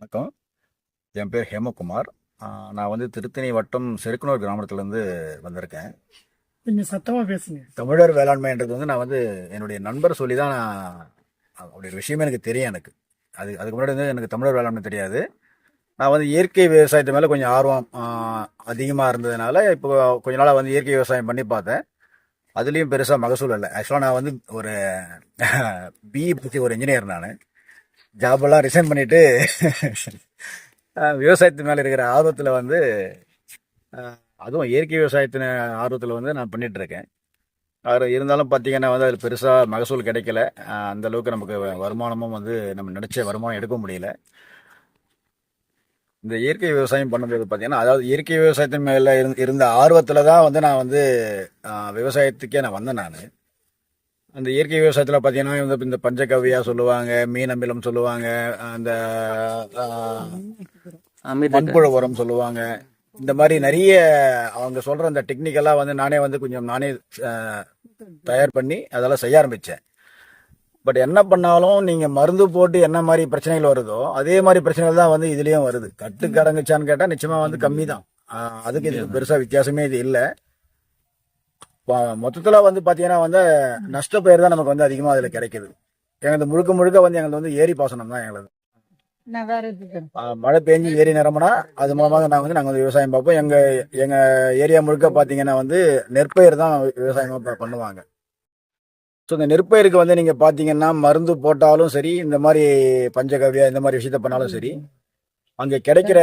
வணக்கம். என் பேர் ஹேமகுமார். நான் வந்து திருத்தணி வட்டம் செருக்குனூர் கிராமத்துலேருந்து வந்திருக்கேன். கொஞ்சம் சத்தமா பேசுங்க. தமிழர் வேளாண்மைன்றது வந்து நான் வந்து என்னுடைய நண்பர் சொல்லி தான் நான் அப்படி ஒரு விஷயமே எனக்கு தெரியும் எனக்கு. அது அதுக்கு முன்னாடி வந்து எனக்கு தமிழர் வேளாண்மை தெரியாது. நான் வந்து இயற்கை விவசாயத்து மேலே கொஞ்சம் ஆர்வம் அதிகமாக இருந்ததுனால இப்போ கொஞ்ச நாளாக வந்து இயற்கை விவசாயம் பண்ணி பார்த்தேன். அதுலேயும் பெருசாக மகசூல் இல்லை. ஆக்சுவலாக நான் வந்து ஒரு பிஇ பற்றி ஒரு இன்ஜினியர் நான். ஜாபெல்லாம் ரிசைன் பண்ணிவிட்டு விவசாயத்து மேலே இருக்கிற ஆர்வத்தில் வந்து அதுவும் இயற்கை விவசாயத்தின் ஆர்வத்தில் வந்து நான் பண்ணிகிட்ருக்கேன் அவர் இருந்தாலும் பார்த்தீங்கன்னா வந்து அதில் பெருசாக மகசூல் கிடைக்கல. அந்தளவுக்கு நமக்கு வ- வருமானமும் வந்து நம்ம நினச்ச வருமானம் எடுக்க முடியல. இந்த இயற்கை விவசாயம் பண்ணும்போது பார்த்தீங்கன்னா அதாவது இயற்கை விவசாயத்தின் மேலே இருந்த இருந்த ஆர்வத்தில் தான் வந்து நான் வந்து விவசாயத்துக்கே நான் வந்தேன் நான். அந்த இயற்கை விவசாயத்தில் பார்த்தீங்கன்னா இந்த இந்த பஞ்சகவ்யா சொல்லுவாங்க மீன் அமிலம் சொல்லுவாங்க அந்த மண்புழு உரம் சொல்லுவாங்க. இந்த மாதிரி நிறைய அவங்க சொல்ற அந்த டெக்னிக்கெல்லாம் வந்து நானே வந்து கொஞ்சம் நானே தயார் பண்ணி அதெல்லாம் செய்ய ஆரம்பிச்சேன். பட் என்ன பண்ணாலும் நீங்க மருந்து போட்டு என்ன மாதிரி பிரச்சனைகள் வருதோ அதே மாதிரி பிரச்சனைகள் தான் வந்து இதுலயும் வருது. கட்டுக்கு அடங்குச்சான்னு கேட்டா நிச்சயமா வந்து கம்மி தான் அதுக்கு இது பெருசா வித்தியாசமே இது இல்லை. மொத்தத்துல வந்து பாத்தீங்கன்னா வந்து நஷ்ட பெயர் தான் நமக்கு வந்து அதிகமா அதுல கிடைக்குது. எங்களுக்கு முழுக்க முழுக்க வந்து எங்களுக்கு வந்து ஏரி பாசனம் தான் எங்களுக்கு மழை பெஞ்சு ஏரி நிரம்பினா அது மூலமாக நாங்கள் வந்து நாங்கள் வந்து விவசாயம் பார்ப்போம். எங்கள் எங்கள் ஏரியா முழுக்க பார்த்தீங்கன்னா வந்து நெற்பயிர் தான் விவசாயமாக ப- பண்ணுவாங்க. ஸோ இந்த நெற்பயிருக்கு வந்து நீங்கள் பார்த்தீங்கன்னா மருந்து போட்டாலும் சரி இந்த மாதிரி பஞ்சகவ்யா இந்த மாதிரி விஷயத்த பண்ணாலும் சரி அங்கே கிடைக்கிற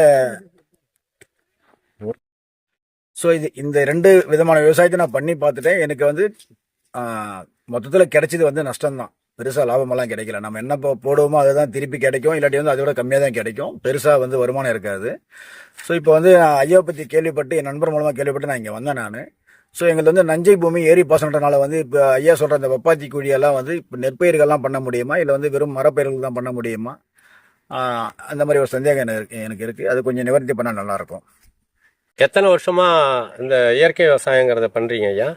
ஸோ இது இந்த ரெண்டு விதமான விவசாயத்தை நான் பண்ணி பார்த்துட்டேன். எனக்கு வந்து மொத்தத்தில் கிடைச்சது வந்து நஷ்டம்தான். பெருசாக லாபமெல்லாம் கிடைக்கல. நம்ம என்ன போ- போடுவோமோ அதுதான் திருப்பி கிடைக்கும். இல்லாட்டி வந்து அதோட கம்மியாக தான் கிடைக்கும். பெருசாக வந்து வருமானம் இருக்காது. ஸோ இப்போ வந்து நான் ஐயா பற்றி கேள்விப்பட்டு என் நண்பர் மூலமாக கேள்விப்பட்டு நான் இங்கே வந்தேன் நான். ஸோ எங்களுக்கு வந்து நஞ்சை பூமி ஏரி பாசனத்தினால வந்து இப்போ ஐயா சொல்கிற அந்த வெப்பாத்தி குழியெல்லாம் வந்து இப்போ நெற்பயிர்கள்லாம் பண்ண முடியுமா? இல்லை வந்து வெறும் மரப்பயிர்கள் தான் பண்ண முடியுமா? அந்த மாதிரி ஒரு சந்தேகம் எனக்கு எனக்கு இருக்குது அது கொஞ்சம் நிவர்த்தி பண்ணால் நல்லாயிருக்கும். எத்தனை வருஷமா இந்த இயற்கை விவசாயங்கிறத பண்றீங்க ஐயா?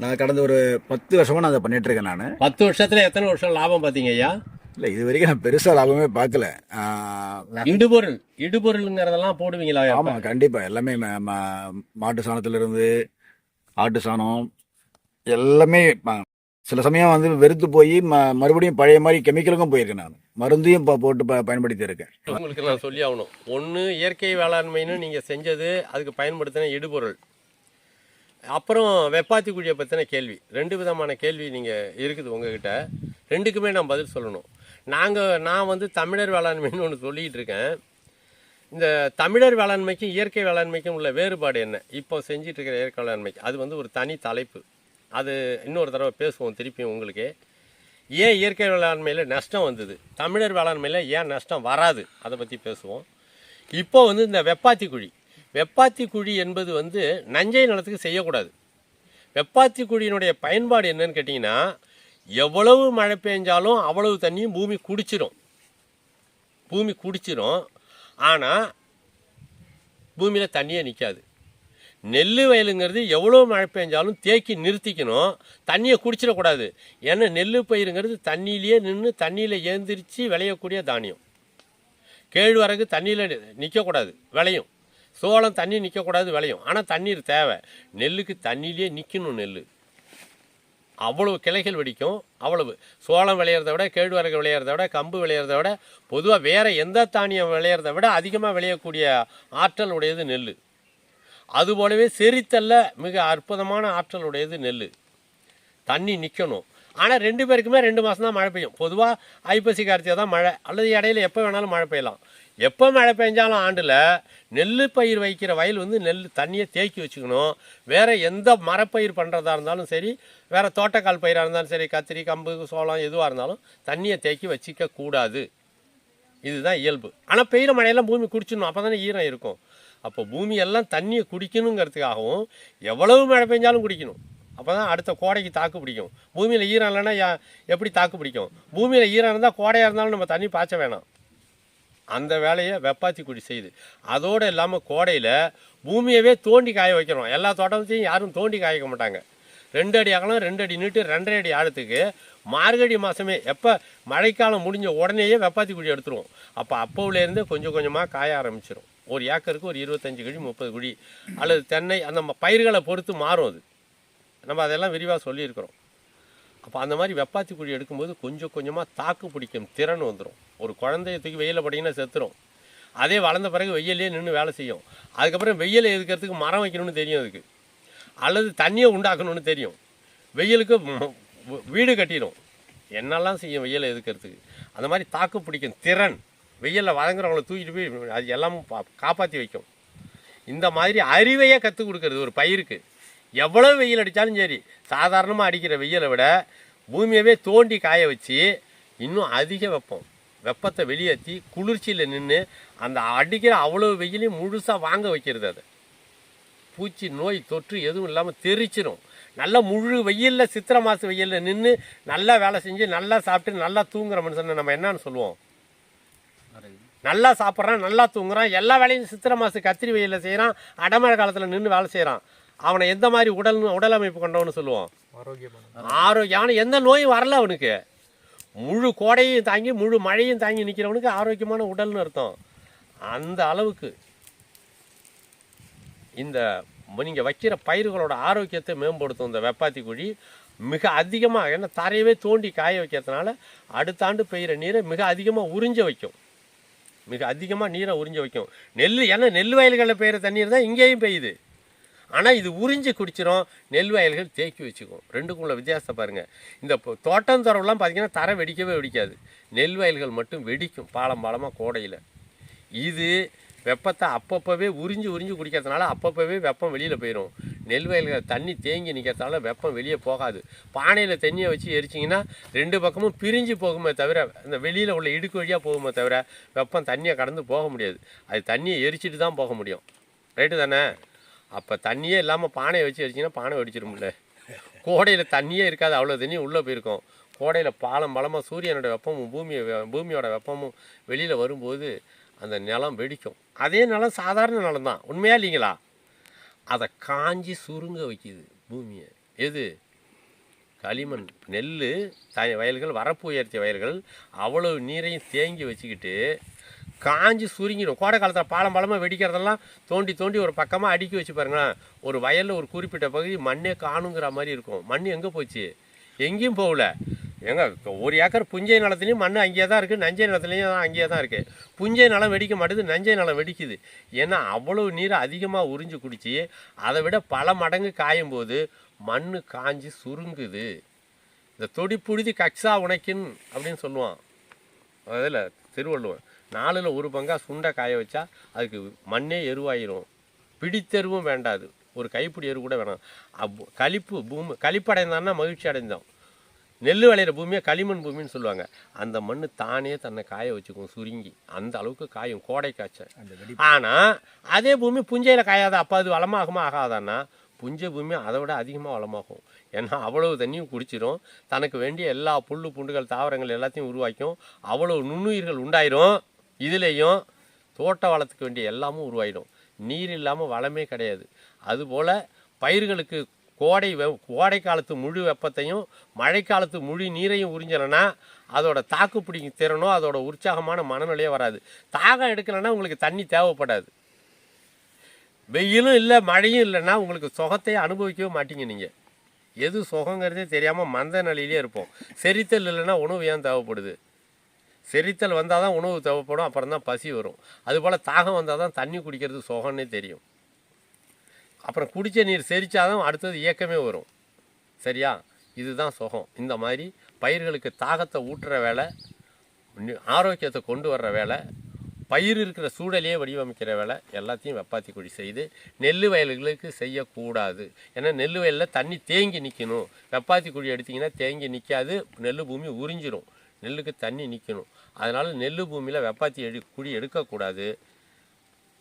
நான் கடந்த ஒரு பத்து வருஷமாக நான் அதை பண்ணிட்டு இருக்கேன் நான். பத்து வருஷத்துல எத்தனை வருஷம் லாபம் பாத்தீங்க ஐயா? இல்லை இது வரைக்கும் நான் பெருசாக லாபமே பார்க்கல. இடுபொருள் இடுபொருளுங்கிறதெல்லாம் போடுவீங்களா? ஆமாம் கண்டிப்பாக எல்லாமே மாட்டு சாணத்திலிருந்து ஆட்டு சாணம் எல்லாமே சில சமயம் வந்து வெறுத்து போய் ம மறுபடியும் பழைய மாதிரி கெமிக்கலுக்கும் போயிருக்கேன் நான். மருந்தையும் இப்போ போட்டு ப பயன்படுத்தி இருக்கேன் உங்களுக்கு நான் சொல்லி ஆகணும். ஒன்று இயற்கை வேளாண்மைன்னு நீங்கள் செஞ்சது அதுக்கு பயன்படுத்தின இடுபொருள். அப்புறம் வெப்பாத்தி குழியை பற்றின கேள்வி. ரெண்டு விதமான கேள்வி நீங்கள் இருக்குது உங்ககிட்ட. ரெண்டுக்குமே நான் பதில் சொல்லணும். நாங்கள் நான் வந்து தமிழர் வேளாண்மைன்னு ஒன்று சொல்லிக்கிட்டு இருக்கேன். இந்த தமிழர் வேளாண்மைக்கும் இயற்கை வேளாண்மைக்கும் உள்ள வேறுபாடு என்ன? இப்போ செஞ்சிட்ருக்கிற இயற்கை வேளாண்மைக்கு. அது வந்து ஒரு தனி தலைப்பு. அது இன்னொரு தடவை பேசுவோம் திருப்பியும் உங்களுக்கு. ஏன் இயற்கை வேளாண்மையில் நஷ்டம் வந்தது? தமிழர் வேளாண்மையில் ஏன் நஷ்டம் வராது? அதை பற்றி பேசுவோம். இப்போ வந்து இந்த வெப்பாத்தி குழி. வெப்பாத்தி குழி என்பது வந்து நஞ்சை நிலத்துக்கு செய்யக்கூடாது. வெப்பாத்தி குழியினுடைய பயன்பாடு என்னன்னு கேட்டிங்கன்னா எவ்வளவு மழை பெஞ்சாலும் அவ்வளவு தண்ணியும் பூமி குடிச்சிடும் பூமி குடிச்சிரும். ஆனால் பூமியில் தண்ணியே நிற்காது நெல் வயலுங்கிறது எவ்வளோ மழை பெஞ்சாலும் தேக்கி நிறுத்திக்கணும். தண்ணியை குடிச்சிடக்கூடாது. ஏன்னா நெல் பயிருங்கிறது தண்ணியிலேயே நின்று தண்ணியில் ஏந்திரிச்சு விளையக்கூடிய தானியம். கேழ்வரகு தண்ணியில் நிற்கக்கூடாது விளையும். சோளம் தண்ணி நிற்கக்கூடாது விளையும். ஆனால் தண்ணீர் தேவை. நெல்லுக்கு தண்ணியிலேயே நிற்கணும் நெல் அவ்வளவு கிளைகள் வெடிக்கும். அவ்வளவு சோளம் விளையிறத விட கேழ்வரகு விளையிறத விட கம்பு விளையிறத விட பொதுவாக வேறு எந்த தானியம் விளையிறத விட அதிகமாக விளையக்கூடிய ஆற்றல் உடையது நெல் அதுபோலவே செரித்தல்ல மிக அற்புதமான ஆற்றலுடையது நெல் தண்ணி நிற்கணும் ஆனால் ரெண்டு பேருக்குமே ரெண்டு மாதம் தான் மழை பெய்யும். பொதுவாக ஐப்பசி கார்த்திகை தான் மழை. அல்லது இடையில எப்போ வேணாலும் மழை பெய்யலாம். எப்போ மழை பெஞ்சாலும் ஆண்டில் நெல் பயிர் வைக்கிற வயல் வந்து நெல் தண்ணியை தேக்கி வச்சுக்கணும். வேறு எந்த மரப்பயிர் பண்ணுறதா இருந்தாலும் சரி வேறு தோட்டக்கால் பயிராக இருந்தாலும் சரி கத்திரி கம்பு சோளம் எதுவாக இருந்தாலும் தண்ணியை தேக்கி வச்சிக்க கூடாது. இதுதான் இயல்பு. ஆனால் பெய்கிற மழையெல்லாம் பூமி குடிச்சிடணும். அப்போ தானே ஈரம் இருக்கும். அப்போ பூமி எல்லாம் தண்ணியை குடிக்கணுங்கிறதுக்காகவும் எவ்வளவு மழை பெஞ்சாலும் குடிக்கணும். அப்போ தான் அடுத்த கோடைக்கு தாக்கு பிடிக்கும். பூமியில் ஈரம் இல்லைன்னா எப்படி தாக்கு பிடிக்கும்? பூமியில் ஈரம் இருந்தால் கோடையாக இருந்தாலும் நம்ம தண்ணி பாய்ச்ச வேணாம். அந்த வேலையை வெப்பாத்தி குடி செய்யுது அதோடு இல்லாமல் கோடையில் பூமியவே தோண்டி காய வைக்கிறோம் எல்லா தோட்டத்தையும் யாரும் தோண்டி காய வைக்க மாட்டாங்க. ரெண்டு அடி அகலம் ரெண்டு அடி நீட்டு ரெண்டரை அடி ஆழத்துக்கு. மார்கழி மாதமே எப்போ மழைக்காலம் முடிஞ்ச உடனேயே வெப்பாத்தி குழி எடுத்துருவோம். அப்போ அப்போவுலேருந்தே கொஞ்சம் கொஞ்சமாக காய ஆரம்பிச்சிடும் ஒரு ஏக்கருக்கு ஒரு இருபத்தஞ்சி குழி முப்பது குழி அல்லது தென்னை அந்த ம- பயிர்களை பொறுத்து மாறும் அது. நம்ம அதெல்லாம் விரிவாக சொல்லியிருக்கிறோம். அப்போ அந்த மாதிரி வெப்பாத்தி குழி எடுக்கும்போது கொஞ்சம் கொஞ்சமாக தாக்கு பிடிக்கும் திறன் வந்துடும் ஒரு குழந்தைய தூக்கி வெயிலில் போட்டிங்கன்னா செத்துரும். அதே வளர்ந்த பிறகு வெயிலே நின்று வேலை செய்யும். அதுக்கப்புறம் வெயிலை எதுக்கிறதுக்கு மரம் வைக்கணும்னு தெரியும் அதுக்கு. அல்லது தண்ணியை உண்டாக்கணும்னு தெரியும். வெயிலுக்கு வீடு கட்டிடும். என்னெல்லாம் செய்யும் வெயிலை எதுக்கிறதுக்கு? அந்த மாதிரி தாக்கு பிடிக்கும். திறன். வெயிலில் வதங்குறவங்கள தூக்கிட்டு போய் அது எல்லாமும் பா- காப்பாற்றி வைக்கும். இந்த மாதிரி அறிவையே கற்றுக் கொடுக்கறது ஒரு பயிருக்கு. எவ்வளோ வெயில் அடித்தாலும் சரி சாதாரணமாக அடிக்கிற வெயிலை விட பூமியவே தோண்டி காய வச்சு இன்னும் அதிக வெப்பம். வெப்பத்தை வெளியேற்றி குளிர்ச்சியில் நின்று அந்த அடிக்கிற அவ்வளோ வெயிலையும் முழுசாக வாங்க வைக்கிறது அதை. பூச்சி நோய் தொற்று எதுவும் இல்லாமல் தெரிச்சிரும். நல்லா முழு வெயிலில் சித்திரை மாத வெயிலில் நின்று நல்லா வேலை செஞ்சு நல்லா சாப்பிட்டு நல்லா தூங்குற மனுஷனை நம்ம என்னன்னு சொல்லுவோம்? நல்லா சாப்பிட்றான் நல்லா தூங்குறான் எல்லா வேலையும் சித்திரை மாதம் கத்திரி வெயிலில் செய்கிறான் அடமழை காலத்தில் நின்று வேலை செய்கிறான் அவனை எந்த மாதிரி உடல் உடல் அமைப்பு கொண்டவன்னு சொல்லுவோம்? ஆரோக்கியமான எந்த நோயும் வரல அவனுக்கு. முழு கோடையும் தாங்கி முழு மழையும் தாங்கி நிற்கிறவனுக்கு ஆரோக்கியமான உடல்னு அர்த்தம். அந்த அளவுக்கு. இந்த நீங்கள் வைக்கிற பயிர்களோட ஆரோக்கியத்தை மேம்படுத்தும் இந்த வெப்பாத்தி குழி மிக அதிகமாக ஏன்னா தரையவே தோண்டி காய வைக்கிறதுனால அடுத்த ஆண்டு பெய்கிற நீரை மிக அதிகமாக உறிஞ்ச வைக்கும். மிக அதிகமாக நீரை உறிஞ்ச வைக்கும். நெல் ஏன்னா நெல் வயல்களில் பெய்கிற தண்ணீர் தான் இங்கேயும் பெய்யுது. ஆனால் இது உறிஞ்சி குடிச்சிரும் நெல் வயல்கள் தேக்கி வச்சுக்கும். ரெண்டுக்குள்ள வித்தியாசம் வித்தியாசத்தை பாருங்கள் இந்த தோட்டம் துறவுலாம் பார்த்திங்கன்னா தரை வெடிக்கவே வெடிக்காது. நெல் வயல்கள் மட்டும் வெடிக்கும் பாலம் பாலமாக கோடையில். இது வெப்பத்தை அப்பப்போவே உறிஞ்சி உறிஞ்சி குடிக்கிறதுனால அப்பப்போவே வெப்பம் வெளியில் போயிடும் நெல் வயல்கள் தண்ணி தேங்கி நிற்கிறதுனால வெப்பம் வெளியே போகாது. பானையில் தண்ணியை வச்சு எரிச்சிங்கன்னா ரெண்டு பக்கமும் பிரிஞ்சு போகுமே தவிர இந்த வெளியில் உள்ள இடுக்கு வழியாக போகுமே தவிர வெப்பம் தண்ணியை கடந்து போக முடியாது. அது தண்ணியை எரிச்சிட்டு தான் போக முடியும். ரைட்டு தானே? அப்போ தண்ணியே இல்லாமல் பானையை வச்சு எரிச்சிங்கன்னா பானை வெடிச்சிரும்ல கோடையில் தண்ணியே இருக்காது அவ்வளோ தண்ணி உள்ளே போயிருக்கும். கோடையில் பாலம் பலமாக சூரியனோட வெப்பமும் பூமியை பூமியோட வெப்பமும் வெளியில் வரும்போது அந்த நிலம் வெடிக்கும். அதே நிலம் சாதாரண நிலம் தான். உண்மையா இல்லைங்களா? அதை காஞ்சி சுருங்க வைக்கிது பூமியை. எது? களிமண். நெல் த வயல்கள் வரப்பு உயர்த்திய வயல்கள் அவ்வளோ நீரையும் தேங்கி வச்சுக்கிட்டு காஞ்சி சுருங்கிடும். கோடை காலத்தில் பாலம் பாலமாக வெடிக்கிறதெல்லாம் தோண்டி தோண்டி ஒரு பக்கமாக அடுக்கி வச்சு பாருங்களேன். ஒரு வயலில் ஒரு குறிப்பிட்ட பகுதி மண்ணே காணுங்கிற மாதிரி இருக்கும். மண் எங்கே போச்சு? எங்கேயும் போகல. ஏங்க ஒரு ஏக்கர் புஞ்சை நிலத்துலையும் மண் அங்கேயே தான் இருக்குது நஞ்சை நிலத்துலையும் அங்கேயே தான் இருக்குது புஞ்சை நிலம் வெடிக்க மாட்டேது நஞ்சை நிலம் வெடிக்குது. ஏன்னா அவ்வளோ நீரை அதிகமாக உறிஞ்சு குடித்து அதை விட பல மடங்கு காயும் போது மண் காஞ்சி சுருங்குது. இந்த தொடி புழுதி கக்ஸா உனைக்கின் அப்படின்னு சொல்லுவான். அதில் திருவள்ளுவர். நாலில் ஒரு பங்கா சுண்டை காய வச்சா அதுக்கு மண்ணே எருவாயிரும். பிடித்தெருவும் வேண்டாது ஒரு கைப்பிடி எரு கூட வேணாம். அப் கழிப்பு பூமி களிப்படைந்தான்னா மகிழ்ச்சி அடைந்தோம். நெல் விளையிற பூமியை? களிமண் பூமின்னு சொல்லுவாங்க. அந்த மண் தானே தன்னை காய வச்சுக்கும் சுருங்கி. அந்த அளவுக்கு காயும் கோடை காய்ச்சல். ஆனால் அதே பூமி புஞ்சையில் காயாத? அப்போ அது வளமாகுமா ஆகாதான்னா? புஞ்சை பூமி அதை விட அதிகமாக வளமாகும். ஏன்னா அவ்வளவு தண்ணியும் குடிச்சிரும். தனக்கு வேண்டிய எல்லா புல்லு புண்டுகள் தாவரங்கள் எல்லாத்தையும் உருவாக்கும் அவ்வளவு நுண்ணுயிர்கள் உண்டாயிரும். இதுலேயும் தோட்ட வளத்துக்கு வேண்டிய எல்லாமும் உருவாயிடும். நீர் இல்லாமல் வளமே கிடையாது. அதுபோல் பயிர்களுக்கு கோடை வெ கோடை காலத்து முழு வெப்பத்தையும் மழைக்காலத்து முழு நீரையும் உறிஞ்சலைன்னா அதோட தாக்கு பிடிக்கும் திறனோ அதோட உற்சாகமான மனநிலையோ வராது. தாகம் எடுக்கலைன்னா உங்களுக்கு தண்ணி தேவைப்படாது. வெயிலும் இல்லை மழையும் இல்லைன்னா உங்களுக்கு சுகத்தையே அனுபவிக்கவே மாட்டீங்க நீங்கள் எது சுகங்கிறதே தெரியாமல் மந்த நிலையிலே இருப்போம். செரித்தல் இல்லைன்னா உணவு ஏன் தேவைப்படுது? செரித்தல் வந்தால் தான் உணவு தேவைப்படும் அப்புறம் தான் பசி வரும். அதுபோல் தாகம் வந்தால் தான் தண்ணி குடிக்கிறது சுகம்னே தெரியும். அப்புறம் குடித்த நீர் செரிச்சாதான் அடுத்தது இயக்கமே வரும். சரியா? இதுதான் சுகம். இந்த மாதிரி பயிர்களுக்கு தாகத்தை ஊட்டுற வேலை ஆரோக்கியத்தை கொண்டு வர்ற வேலை பயிர் இருக்கிற சூழலையே வடிவமைக்கிற வேலை எல்லாத்தையும் வெப்பாத்தி குழி செய்து நெல் வயல்களுக்கு செய்யக்கூடாது. ஏன்னா நெல் வயலில் தண்ணி தேங்கி நிற்கணும் வெப்பாத்தி குழி எடுத்திங்கன்னா தேங்கி நிற்காது நெல் பூமி உறிஞ்சிரும். நெல்லுக்கு தண்ணி நிற்கணும் அதனால் நெல் பூமியில் வெப்பாத்தி எடு குழி எடுக்கக்கூடாது.